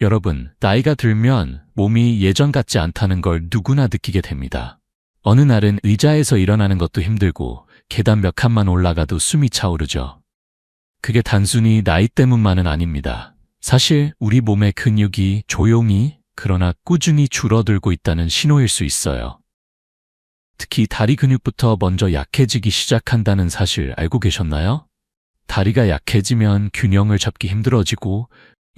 여러분, 나이가 들면 몸이 예전 같지 않다는 걸 누구나 느끼게 됩니다. 어느 날은 의자에서 일어나는 것도 힘들고 계단 몇 칸만 올라가도 숨이 차오르죠. 그게 단순히 나이 때문만은 아닙니다. 사실 우리 몸의 근육이 조용히 그러나 꾸준히 줄어들고 있다는 신호일 수 있어요. 특히 다리 근육부터 먼저 약해지기 시작한다는 사실 알고 계셨나요? 다리가 약해지면 균형을 잡기 힘들어지고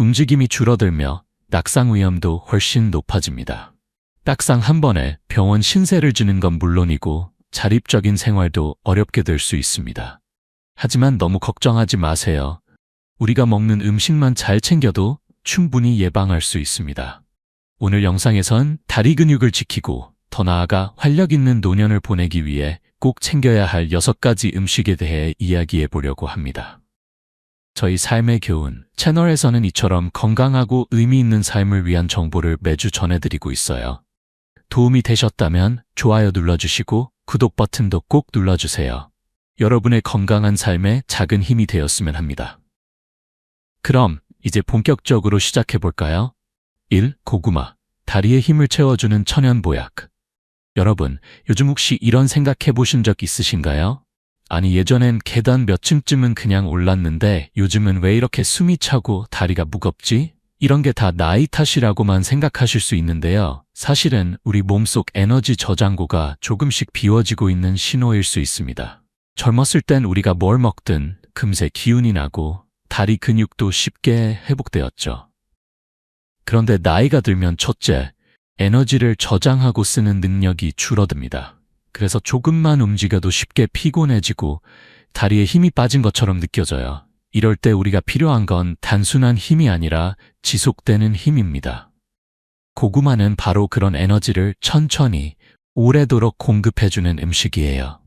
움직임이 줄어들며 낙상 위험도 훨씬 높아집니다. 딱상 한 번에 병원 신세를 지는 건 물론이고 자립적인 생활도 어렵게 될 수 있습니다. 하지만 너무 걱정하지 마세요. 우리가 먹는 음식만 잘 챙겨도 충분히 예방할 수 있습니다. 오늘 영상에선 다리 근육을 지키고 더 나아가 활력 있는 노년을 보내기 위해 꼭 챙겨야 할 6가지 음식에 대해 이야기해 보려고 합니다. 저희 삶의 교훈 채널에서는 이처럼 건강하고 의미 있는 삶을 위한 정보를 매주 전해드리고 있어요. 도움이 되셨다면 좋아요 눌러주시고 구독 버튼도 꼭 눌러주세요. 여러분의 건강한 삶에 작은 힘이 되었으면 합니다. 그럼 이제 본격적으로 시작해 볼까요? 1. 고구마. 다리에 힘을 채워주는 천연 보약. 여러분, 요즘 혹시 이런 생각해 보신 적 있으신가요? 아니, 예전엔 계단 몇 층쯤은 그냥 올랐는데 요즘은 왜 이렇게 숨이 차고 다리가 무겁지? 이런 게 다 나이 탓이라고만 생각하실 수 있는데요. 사실은 우리 몸속 에너지 저장고가 조금씩 비워지고 있는 신호일 수 있습니다. 젊었을 땐 우리가 뭘 먹든 금세 기운이 나고 다리 근육도 쉽게 회복되었죠. 그런데 나이가 들면 첫째, 에너지를 저장하고 쓰는 능력이 줄어듭니다. 그래서 조금만 움직여도 쉽게 피곤해지고 다리에 힘이 빠진 것처럼 느껴져요. 이럴 때 우리가 필요한 건 단순한 힘이 아니라 지속되는 힘입니다. 고구마는 바로 그런 에너지를 천천히 오래도록 공급해주는 음식이에요.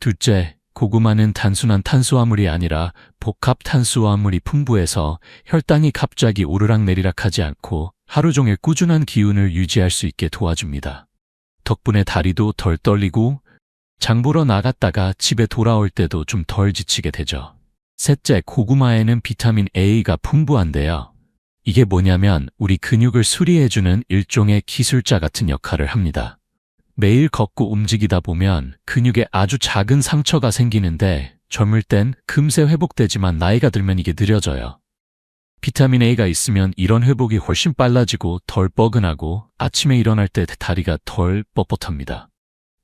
둘째, 고구마는 단순한 탄수화물이 아니라 복합 탄수화물이 풍부해서 혈당이 갑자기 오르락내리락 하지 않고 하루 종일 꾸준한 기운을 유지할 수 있게 도와줍니다. 덕분에 다리도 덜 떨리고 장 보러 나갔다가 집에 돌아올 때도 좀 덜 지치게 되죠. 셋째, 고구마에는 비타민 A가 풍부한데요. 이게 뭐냐면 우리 근육을 수리해주는 일종의 기술자 같은 역할을 합니다. 매일 걷고 움직이다 보면 근육에 아주 작은 상처가 생기는데 젊을 땐 금세 회복되지만 나이가 들면 이게 느려져요. 비타민 A가 있으면 이런 회복이 훨씬 빨라지고 덜 뻐근하고 아침에 일어날 때 다리가 덜 뻣뻣합니다.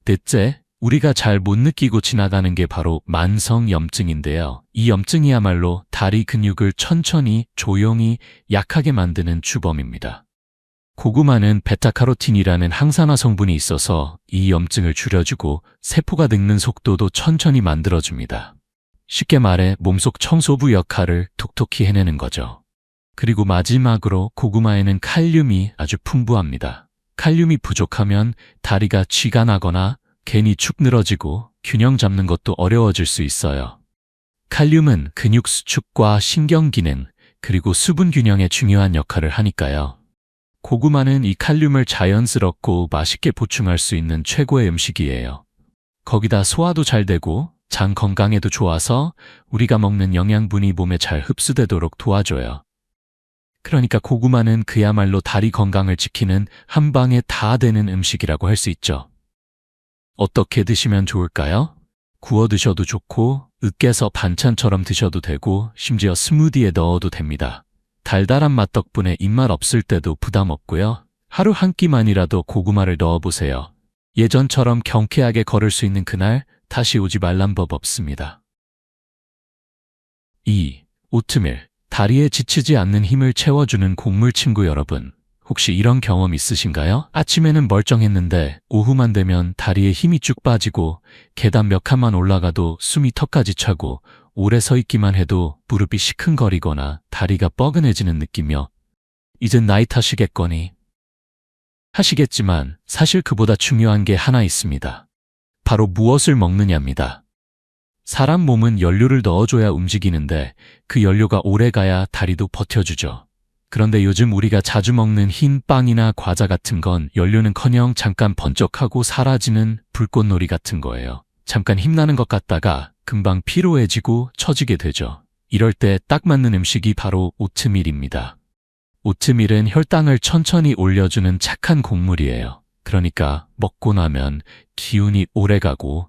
넷째, 우리가 잘 못 느끼고 지나가는 게 바로 만성 염증인데요. 이 염증이야말로 다리 근육을 천천히 조용히 약하게 만드는 주범입니다. 고구마는 베타카로틴이라는 항산화 성분이 있어서 이 염증을 줄여주고 세포가 늙는 속도도 천천히 만들어줍니다. 쉽게 말해 몸속 청소부 역할을 톡톡히 해내는 거죠. 그리고 마지막으로 고구마에는 칼륨이 아주 풍부합니다. 칼륨이 부족하면 다리가 쥐가 나거나 괜히 축 늘어지고 균형 잡는 것도 어려워질 수 있어요. 칼륨은 근육 수축과 신경 기능, 그리고 수분 균형에 중요한 역할을 하니까요. 고구마는 이 칼륨을 자연스럽고 맛있게 보충할 수 있는 최고의 음식이에요. 거기다 소화도 잘 되고 장 건강에도 좋아서 우리가 먹는 영양분이 몸에 잘 흡수되도록 도와줘요. 그러니까 고구마는 그야말로 다리 건강을 지키는 한 방에 다 되는 음식이라고 할 수 있죠. 어떻게 드시면 좋을까요? 구워 드셔도 좋고, 으깨서 반찬처럼 드셔도 되고, 심지어 스무디에 넣어도 됩니다. 달달한 맛 덕분에 입맛 없을 때도 부담 없고요. 하루 한 끼만이라도 고구마를 넣어보세요. 예전처럼 경쾌하게 걸을 수 있는 그날 다시 오지 말란 법 없습니다. 2. 오트밀. 다리에 지치지 않는 힘을 채워주는 곡물 친구 여러분. 혹시 이런 경험 있으신가요? 아침에는 멀쩡했는데 오후만 되면 다리에 힘이 쭉 빠지고 계단 몇 칸만 올라가도 숨이 턱까지 차고 오래 서 있기만 해도 무릎이 시큰거리거나 다리가 뻐근해지는 느낌이며 이젠 나이 탓이겠거니 하시겠지만 사실 그보다 중요한 게 하나 있습니다. 바로 무엇을 먹느냐입니다. 사람 몸은 연료를 넣어줘야 움직이는데 그 연료가 오래 가야 다리도 버텨주죠. 그런데 요즘 우리가 자주 먹는 흰 빵이나 과자 같은 건 연료는커녕 잠깐 번쩍하고 사라지는 불꽃놀이 같은 거예요. 잠깐 힘나는 것 같다가 금방 피로해지고 처지게 되죠. 이럴 때 딱 맞는 음식이 바로 오트밀입니다. 오트밀은 혈당을 천천히 올려주는 착한 곡물이에요. 그러니까 먹고 나면 기운이 오래 가고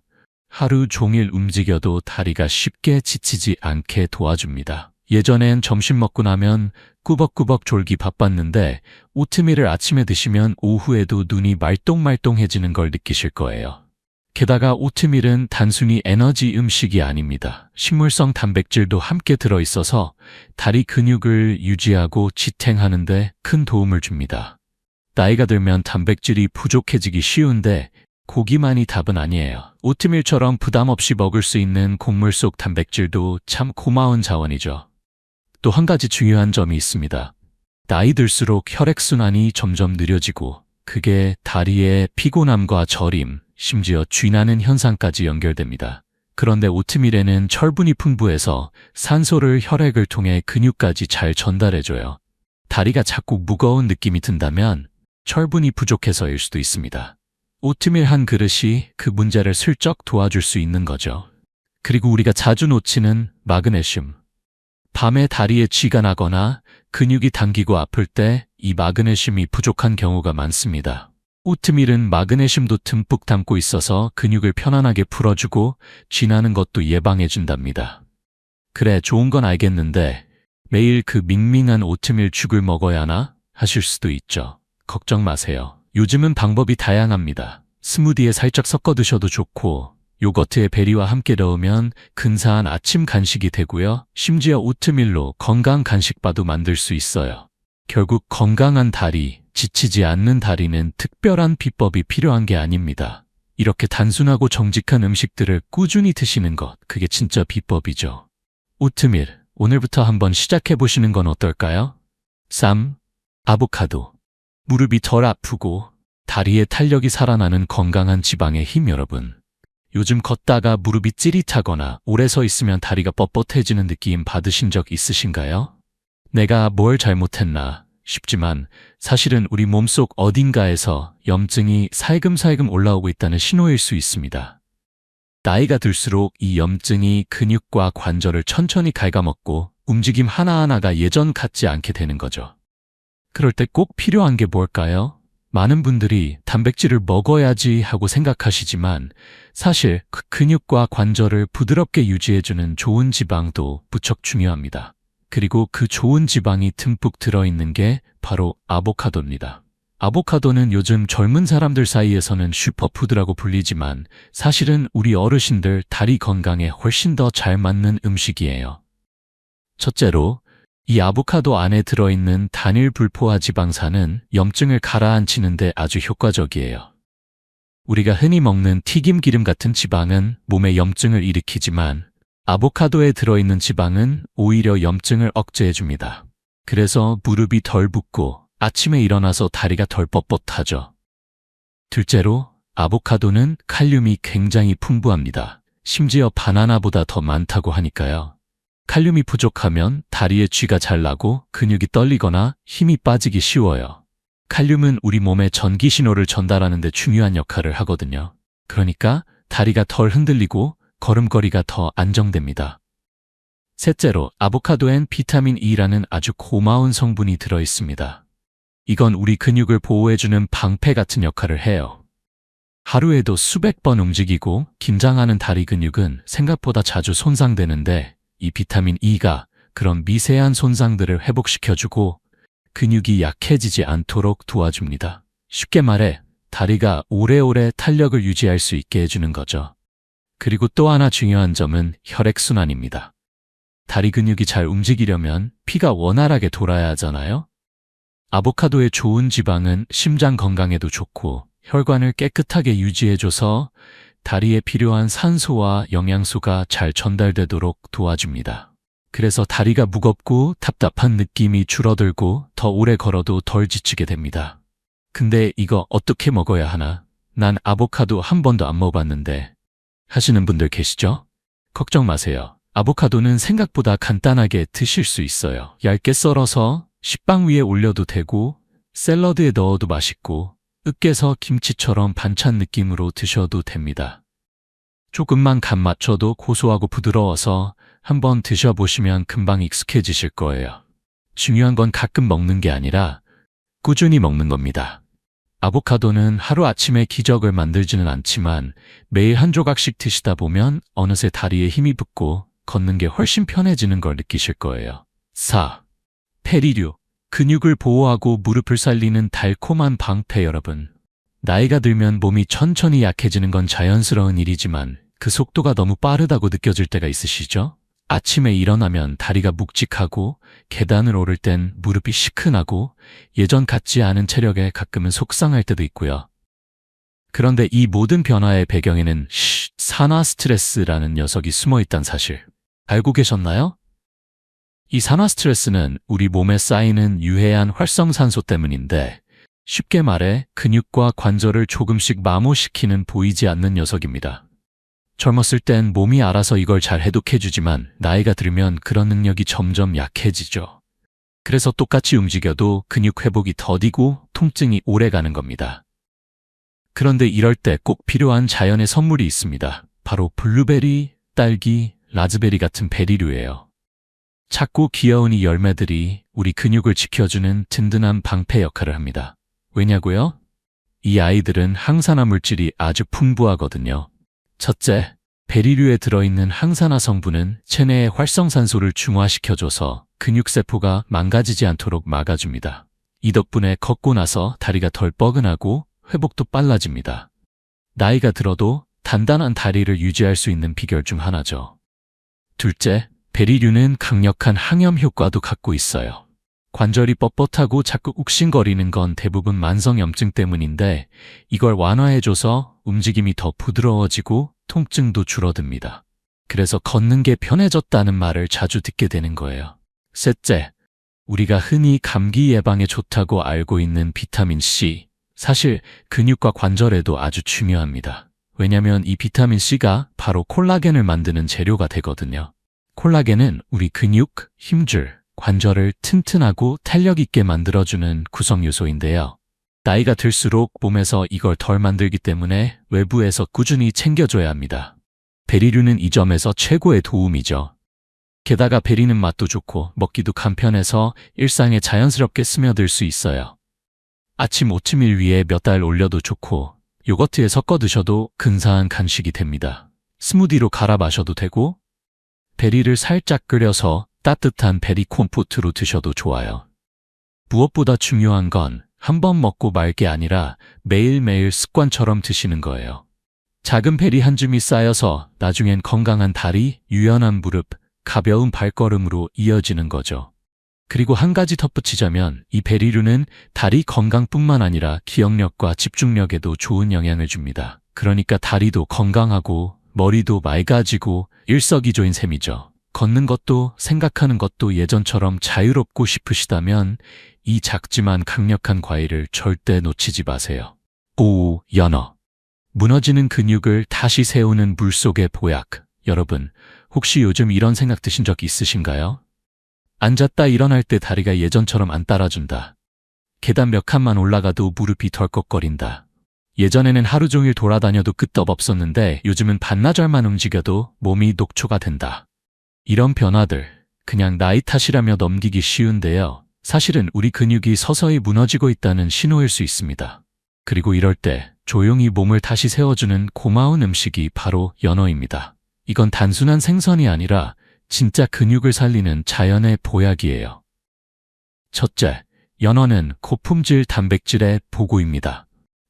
하루 종일 움직여도 다리가 쉽게 지치지 않게 도와줍니다. 예전엔 점심 먹고 나면 꾸벅꾸벅 졸기 바빴는데 오트밀을 아침에 드시면 오후에도 눈이 말똥말똥해지는 걸 느끼실 거예요. 게다가 오트밀은 단순히 에너지 음식이 아닙니다. 식물성 단백질도 함께 들어있어서 다리 근육을 유지하고 지탱하는데 큰 도움을 줍니다. 나이가 들면 단백질이 부족해지기 쉬운데 고기만이 답은 아니에요. 오트밀처럼 부담 없이 먹을 수 있는 곡물 속 단백질도 참 고마운 자원이죠. 또 한 가지 중요한 점이 있습니다. 나이 들수록 혈액순환이 점점 느려지고 그게 다리의 피곤함과 저림, 심지어 쥐나는 현상까지 연결됩니다. 그런데 오트밀에는 철분이 풍부해서 산소를 혈액을 통해 근육까지 잘 전달해줘요. 다리가 자꾸 무거운 느낌이 든다면 철분이 부족해서일 수도 있습니다. 오트밀 한 그릇이 그 문제를 슬쩍 도와줄 수 있는 거죠. 그리고 우리가 자주 놓치는 마그네슘. 밤에 다리에 쥐가 나거나 근육이 당기고 아플 때 이 마그네슘이 부족한 경우가 많습니다. 오트밀은 마그네슘도 듬뿍 담고 있어서 근육을 편안하게 풀어주고 쥐나는 것도 예방해준답니다. 그래, 좋은 건 알겠는데 매일 그 밍밍한 오트밀 죽을 먹어야 하나 하실 수도 있죠. 걱정 마세요. 요즘은 방법이 다양합니다. 스무디에 살짝 섞어 드셔도 좋고 요거트에 베리와 함께 넣으면 근사한 아침 간식이 되고요. 심지어 오트밀로 건강 간식바도 만들 수 있어요. 결국 건강한 다리, 지치지 않는 다리는 특별한 비법이 필요한 게 아닙니다. 이렇게 단순하고 정직한 음식들을 꾸준히 드시는 것, 그게 진짜 비법이죠. 오트밀, 오늘부터 한번 시작해 보시는 건 어떨까요? 3. 아보카도. 무릎이 덜 아프고 다리에 탄력이 살아나는 건강한 지방의 힘 여러분. 요즘 걷다가 무릎이 찌릿하거나 오래 서 있으면 다리가 뻣뻣해지는 느낌 받으신 적 있으신가요? 내가 뭘 잘못했나 싶지만 사실은 우리 몸속 어딘가에서 염증이 살금살금 올라오고 있다는 신호일 수 있습니다. 나이가 들수록 이 염증이 근육과 관절을 천천히 갉아먹고 움직임 하나하나가 예전 같지 않게 되는 거죠. 그럴 때 꼭 필요한 게 뭘까요? 많은 분들이 단백질을 먹어야지 하고 생각하시지만 사실 그 근육과 관절을 부드럽게 유지해주는 좋은 지방도 무척 중요합니다. 그리고 그 좋은 지방이 듬뿍 들어있는 게 바로 아보카도입니다. 아보카도는 요즘 젊은 사람들 사이에서는 슈퍼푸드라고 불리지만 사실은 우리 어르신들 다리 건강에 훨씬 더 잘 맞는 음식이에요. 첫째로 이 아보카도 안에 들어있는 단일 불포화 지방산은 염증을 가라앉히는데 아주 효과적이에요. 우리가 흔히 먹는 튀김 기름 같은 지방은 몸에 염증을 일으키지만 아보카도에 들어있는 지방은 오히려 염증을 억제해줍니다. 그래서 무릎이 덜 붓고 아침에 일어나서 다리가 덜 뻣뻣하죠. 둘째로 아보카도는 칼륨이 굉장히 풍부합니다. 심지어 바나나보다 더 많다고 하니까요. 칼륨이 부족하면 다리에 쥐가 잘 나고 근육이 떨리거나 힘이 빠지기 쉬워요. 칼륨은 우리 몸에 전기 신호를 전달하는 데 중요한 역할을 하거든요. 그러니까 다리가 덜 흔들리고 걸음걸이가 더 안정됩니다. 셋째로 아보카도엔 비타민 E라는 아주 고마운 성분이 들어 있습니다. 이건 우리 근육을 보호해주는 방패 같은 역할을 해요. 하루에도 수백 번 움직이고 긴장하는 다리 근육은 생각보다 자주 손상되는데 이 비타민 E가 그런 미세한 손상들을 회복시켜주고 근육이 약해지지 않도록 도와줍니다. 쉽게 말해 다리가 오래오래 탄력을 유지할 수 있게 해주는 거죠. 그리고 또 하나 중요한 점은 혈액순환입니다. 다리 근육이 잘 움직이려면 피가 원활하게 돌아야 하잖아요? 아보카도의 좋은 지방은 심장 건강에도 좋고 혈관을 깨끗하게 유지해줘서 다리에 필요한 산소와 영양소가 잘 전달되도록 도와줍니다. 그래서 다리가 무겁고 답답한 느낌이 줄어들고 더 오래 걸어도 덜 지치게 됩니다. 근데 이거 어떻게 먹어야 하나? 난 아보카도 한 번도 안 먹어봤는데 하시는 분들 계시죠? 걱정 마세요. 아보카도는 생각보다 간단하게 드실 수 있어요. 얇게 썰어서 식빵 위에 올려도 되고 샐러드에 넣어도 맛있고 으깨서 김치처럼 반찬 느낌으로 드셔도 됩니다. 조금만 간 맞춰도 고소하고 부드러워서 한번 드셔보시면 금방 익숙해지실 거예요. 중요한 건 가끔 먹는 게 아니라 꾸준히 먹는 겁니다. 아보카도는 하루 아침에 기적을 만들지는 않지만 매일 한 조각씩 드시다 보면 어느새 다리에 힘이 붙고 걷는 게 훨씬 편해지는 걸 느끼실 거예요. 4. 페리류. 근육을 보호하고 무릎을 살리는 달콤한 방패 여러분. 나이가 들면 몸이 천천히 약해지는 건 자연스러운 일이지만 그 속도가 너무 빠르다고 느껴질 때가 있으시죠? 아침에 일어나면 다리가 묵직하고 계단을 오를 땐 무릎이 시큰하고 예전 같지 않은 체력에 가끔은 속상할 때도 있고요. 그런데 이 모든 변화의 배경에는 쉬, 산화 스트레스라는 녀석이 숨어 있다는 사실 알고 계셨나요? 이 산화 스트레스는 우리 몸에 쌓이는 유해한 활성산소 때문인데 쉽게 말해 근육과 관절을 조금씩 마모시키는 보이지 않는 녀석입니다. 젊었을 땐 몸이 알아서 이걸 잘 해독해주지만 나이가 들면 그런 능력이 점점 약해지죠. 그래서 똑같이 움직여도 근육 회복이 더디고 통증이 오래 가는 겁니다. 그런데 이럴 때 꼭 필요한 자연의 선물이 있습니다. 바로 블루베리, 딸기, 라즈베리 같은 베리류예요. 작고 귀여운 이 열매들이 우리 근육을 지켜주는 든든한 방패 역할을 합니다. 왜냐고요? 이 아이들은 항산화 물질이 아주 풍부하거든요. 첫째, 베리류에 들어있는 항산화 성분은 체내의 활성산소를 중화시켜줘서 근육세포가 망가지지 않도록 막아줍니다. 이 덕분에 걷고 나서 다리가 덜 뻐근하고 회복도 빨라집니다. 나이가 들어도 단단한 다리를 유지할 수 있는 비결 중 하나죠. 둘째, 베리류는 강력한 항염 효과도 갖고 있어요. 관절이 뻣뻣하고 자꾸 욱신거리는 건 대부분 만성염증 때문인데 이걸 완화해줘서 움직임이 더 부드러워지고 통증도 줄어듭니다. 그래서 걷는 게 편해졌다는 말을 자주 듣게 되는 거예요. 셋째, 우리가 흔히 감기 예방에 좋다고 알고 있는 비타민 C. 사실 근육과 관절에도 아주 중요합니다. 왜냐면 이 비타민 C가 바로 콜라겐을 만드는 재료가 되거든요. 콜라겐은 우리 근육, 힘줄, 관절을 튼튼하고 탄력 있게 만들어주는 구성 요소인데요. 나이가 들수록 몸에서 이걸 덜 만들기 때문에 외부에서 꾸준히 챙겨줘야 합니다. 베리류는 이 점에서 최고의 도움이죠. 게다가 베리는 맛도 좋고 먹기도 간편해서 일상에 자연스럽게 스며들 수 있어요. 아침 오트밀 위에 몇 달 올려도 좋고 요거트에 섞어 드셔도 근사한 간식이 됩니다. 스무디로 갈아 마셔도 되고 베리를 살짝 끓여서 따뜻한 베리 콤포트로 드셔도 좋아요. 무엇보다 중요한 건 한 번 먹고 말 게 아니라 매일매일 습관처럼 드시는 거예요. 작은 베리 한 줌이 쌓여서 나중엔 건강한 다리, 유연한 무릎, 가벼운 발걸음으로 이어지는 거죠. 그리고 한 가지 덧붙이자면 이 베리류는 다리 건강뿐만 아니라 기억력과 집중력에도 좋은 영향을 줍니다. 그러니까 다리도 건강하고 머리도 맑아지고 일석이조인 셈이죠. 걷는 것도 생각하는 것도 예전처럼 자유롭고 싶으시다면 이 작지만 강력한 과일을 절대 놓치지 마세요. 5. 연어. 무너지는 근육을 다시 세우는 물속의 보약. 여러분, 혹시 요즘 이런 생각 드신 적 있으신가요? 앉았다 일어날 때 다리가 예전처럼 안 따라준다. 계단 몇 칸만 올라가도 무릎이 덜컥거린다. 예전에는 하루 종일 돌아다녀도 끄떡없었는데 요즘은 반나절만 움직여도 몸이 녹초가 된다. 이런 변화들 그냥 나이 탓이라며 넘기기 쉬운데요. 사실은 우리 근육이 서서히 무너지고 있다는 신호일 수 있습니다. 그리고 이럴 때 조용히 몸을 다시 세워주는 고마운 음식이 바로 연어입니다. 이건 단순한 생선이 아니라 진짜 근육을 살리는 자연의 보약이에요. 첫째, 연어는 고품질 단백질의 보고입니다.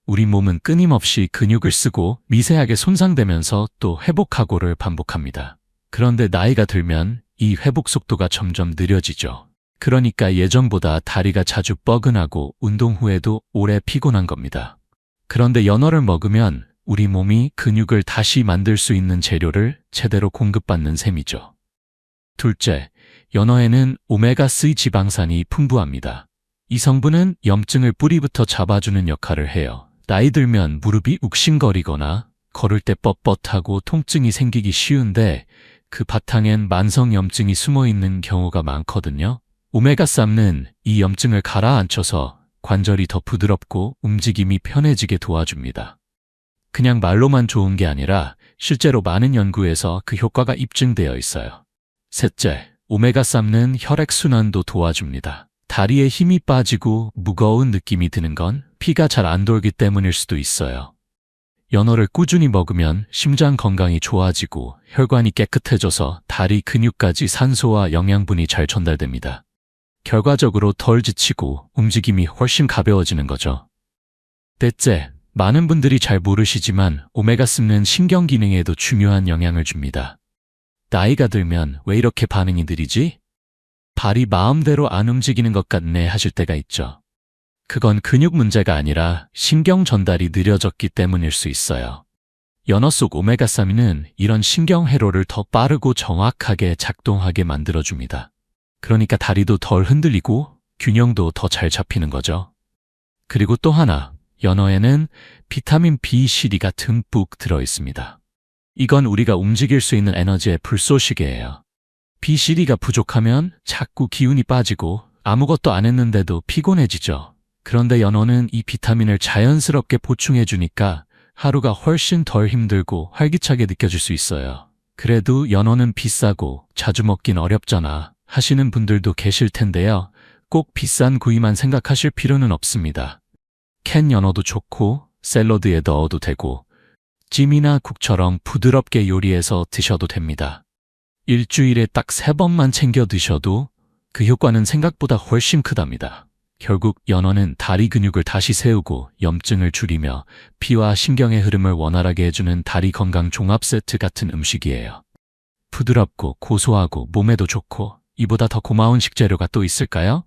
우리 몸은 끊임없이 근육을 쓰고 미세하게 손상되면서 또 회복하고를 반복합니다. 그런데 나이가 들면 이 회복 속도가 점점 느려지죠. 그러니까 예전보다 다리가 자주 뻐근하고 운동 후에도 오래 피곤한 겁니다. 그런데 연어를 먹으면 우리 몸이 근육을 다시 만들 수 있는 재료를 제대로 공급받는 셈이죠. 둘째, 연어에는 오메가3 지방산이 풍부합니다. 이 성분은 염증을 뿌리부터 잡아주는 역할을 해요. 나이 들면 무릎이 욱신거리거나 걸을 때 뻣뻣하고 통증이 생기기 쉬운데 그 바탕엔 만성 염증이 숨어 있는 경우가 많거든요. 오메가3는 이 염증을 가라앉혀서 관절이 더 부드럽고 움직임이 편해지게 도와줍니다. 그냥 말로만 좋은 게 아니라 실제로 많은 연구에서 그 효과가 입증되어 있어요. 셋째, 오메가3는 혈액순환도 도와줍니다. 다리에 힘이 빠지고 무거운 느낌이 드는 건 피가 잘 안 돌기 때문일 수도 있어요. 연어를 꾸준히 먹으면 심장 건강이 좋아지고 혈관이 깨끗해져서 다리 근육까지 산소와 영양분이 잘 전달됩니다. 결과적으로 덜 지치고 움직임이 훨씬 가벼워지는 거죠. 넷째, 많은 분들이 잘 모르시지만 오메가3는 신경 기능에도 중요한 영향을 줍니다. 나이가 들면 왜 이렇게 반응이 느리지? 발이 마음대로 안 움직이는 것 같네 하실 때가 있죠. 그건 근육 문제가 아니라 신경 전달이 느려졌기 때문일 수 있어요. 연어 속 오메가3는 이런 신경 회로를 더 빠르고 정확하게 작동하게 만들어줍니다. 그러니까 다리도 덜 흔들리고 균형도 더 잘 잡히는 거죠. 그리고 또 하나, 연어에는 비타민 B12가 듬뿍 들어 있습니다. 이건 우리가 움직일 수 있는 에너지의 불쏘시개예요. B12가 부족하면 자꾸 기운이 빠지고 아무것도 안 했는데도 피곤해지죠. 그런데 연어는 이 비타민을 자연스럽게 보충해 주니까 하루가 훨씬 덜 힘들고 활기차게 느껴질 수 있어요. 그래도 연어는 비싸고 자주 먹긴 어렵잖아 하시는 분들도 계실 텐데요. 꼭 비싼 구이만 생각하실 필요는 없습니다. 캔 연어도 좋고 샐러드에 넣어도 되고 찜이나 국처럼 부드럽게 요리해서 드셔도 됩니다. 일주일에 딱 세 번만 챙겨 드셔도 그 효과는 생각보다 훨씬 크답니다. 결국 연어는 다리 근육을 다시 세우고 염증을 줄이며 피와 신경의 흐름을 원활하게 해주는 다리 건강 종합 세트 같은 음식이에요. 부드럽고 고소하고 몸에도 좋고 이보다 더 고마운 식재료가 또 있을까요?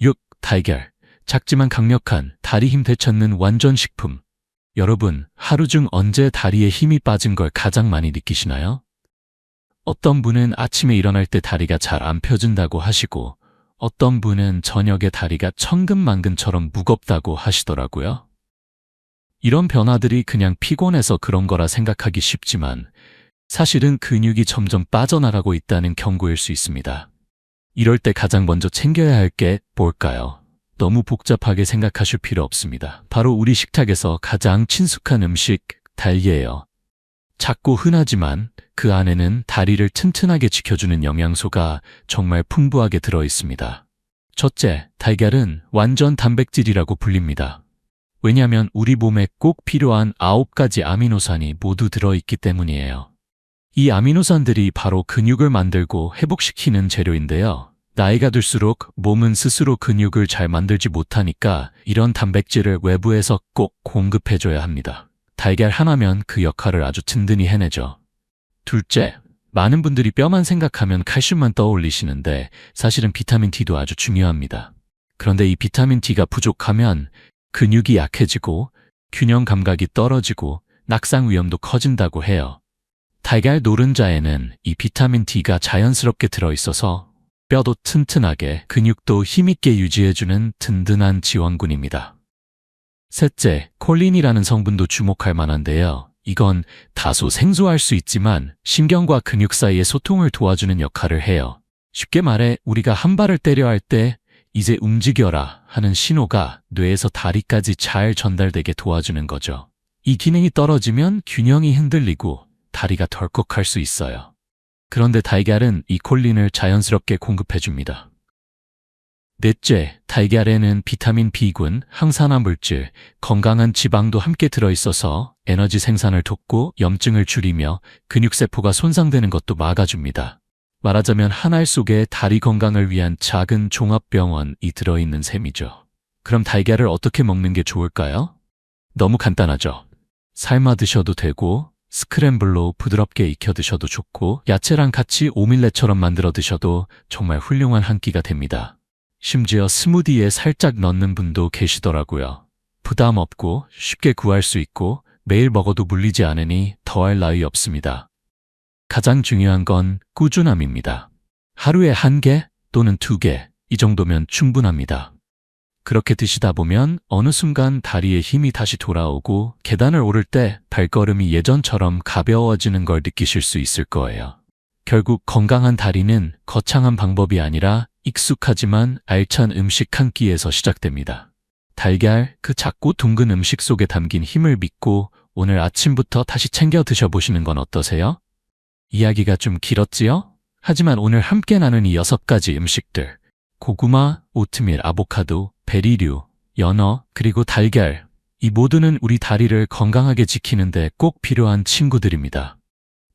6. 달걀. 작지만 강력한 다리 힘 되찾는 완전 식품. 여러분, 하루 중 언제 다리에 힘이 빠진 걸 가장 많이 느끼시나요? 어떤 분은 아침에 일어날 때 다리가 잘 안 펴진다고 하시고, 어떤 분은 저녁에 다리가 천근만근처럼 무겁다고 하시더라고요. 이런 변화들이 그냥 피곤해서 그런 거라 생각하기 쉽지만, 사실은 근육이 점점 빠져나가고 있다는 경고일 수 있습니다. 이럴 때 가장 먼저 챙겨야 할 게 뭘까요? 너무 복잡하게 생각하실 필요 없습니다. 바로 우리 식탁에서 가장 친숙한 음식, 달걀이에요. 작고 흔하지만 그 안에는 다리를 튼튼하게 지켜주는 영양소가 정말 풍부하게 들어 있습니다. 첫째, 달걀은 완전 단백질이라고 불립니다. 왜냐하면 우리 몸에 꼭 필요한 9가지 아미노산이 모두 들어있기 때문이에요. 이 아미노산들이 바로 근육을 만들고 회복시키는 재료인데요. 나이가 들수록 몸은 스스로 근육을 잘 만들지 못하니까 이런 단백질을 외부에서 꼭 공급해줘야 합니다. 달걀 하나면 그 역할을 아주 든든히 해내죠. 둘째, 많은 분들이 뼈만 생각하면 칼슘만 떠올리시는데 사실은 비타민 D도 아주 중요합니다. 그런데 이 비타민 D가 부족하면 근육이 약해지고 균형 감각이 떨어지고 낙상 위험도 커진다고 해요. 달걀 노른자에는 이 비타민 D가 자연스럽게 들어있어서 뼈도 튼튼하게 근육도 힘있게 유지해주는 든든한 지원군입니다. 셋째, 콜린이라는 성분도 주목할 만한데요. 이건 다소 생소할 수 있지만 신경과 근육 사이의 소통을 도와주는 역할을 해요. 쉽게 말해 우리가 한 발을 때려 할 때 이제 움직여라 하는 신호가 뇌에서 다리까지 잘 전달되게 도와주는 거죠. 이 기능이 떨어지면 균형이 흔들리고 다리가 덜컥할 수 있어요. 그런데 달걀은 이 콜린을 자연스럽게 공급해줍니다. 넷째, 달걀에는 비타민 B군, 항산화 물질, 건강한 지방도 함께 들어있어서 에너지 생산을 돕고 염증을 줄이며 근육세포가 손상되는 것도 막아줍니다. 말하자면 한 알 속에 다리 건강을 위한 작은 종합병원이 들어있는 셈이죠. 그럼 달걀을 어떻게 먹는 게 좋을까요? 너무 간단하죠. 삶아 드셔도 되고 스크램블로 부드럽게 익혀 드셔도 좋고 야채랑 같이 오믈렛처럼 만들어 드셔도 정말 훌륭한 한 끼가 됩니다. 심지어 스무디에 살짝 넣는 분도 계시더라고요. 부담 없고 쉽게 구할 수 있고 매일 먹어도 물리지 않으니 더할 나위 없습니다. 가장 중요한 건 꾸준함입니다. 하루에 한 개 또는 두 개, 이 정도면 충분합니다. 그렇게 드시다 보면 어느 순간 다리에 힘이 다시 돌아오고 계단을 오를 때 발걸음이 예전처럼 가벼워지는 걸 느끼실 수 있을 거예요. 결국 건강한 다리는 거창한 방법이 아니라 익숙하지만 알찬 음식 한 끼에서 시작됩니다. 달걀, 그 작고 둥근 음식 속에 담긴 힘을 믿고 오늘 아침부터 다시 챙겨 드셔보시는 건 어떠세요? 이야기가 좀 길었지요? 하지만 오늘 함께 나눈 이 여섯 가지 음식들, 고구마, 오트밀, 아보카도, 베리류, 연어, 그리고 달걀, 이 모두는 우리 다리를 건강하게 지키는데 꼭 필요한 친구들입니다.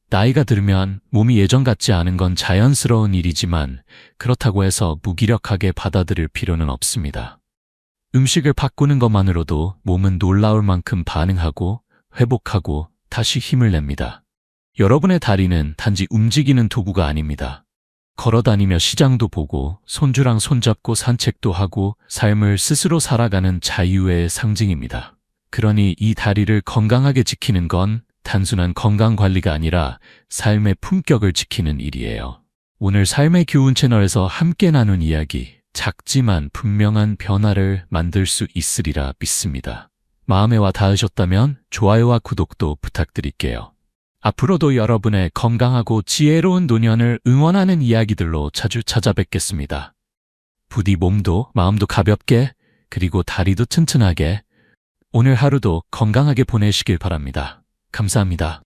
나이가 들면 몸이 예전 같지 않은 건 자연스러운 일이지만 그렇다고 해서 무기력하게 받아들일 필요는 없습니다. 음식을 바꾸는 것만으로도 몸은 놀라울 만큼 반응하고 회복하고 다시 힘을 냅니다. 여러분의 다리는 단지 움직이는 도구가 아닙니다. 걸어 다니며 시장도 보고 손주랑 손잡고 산책도 하고 삶을 스스로 살아가는 자유의 상징입니다. 그러니 이 다리를 건강하게 지키는 건 단순한 건강 관리가 아니라 삶의 품격을 지키는 일이에요. 오늘 삶의 교훈 채널에서 함께 나눈 이야기, 작지만 분명한 변화를 만들 수 있으리라 믿습니다. 마음에 와 닿으셨다면 좋아요와 구독도 부탁드릴게요. 앞으로도 여러분의 건강하고 지혜로운 노년을 응원하는 이야기들로 자주 찾아뵙겠습니다. 부디 몸도 마음도 가볍게 그리고 다리도 튼튼하게 오늘 하루도 건강하게 보내시길 바랍니다. 감사합니다.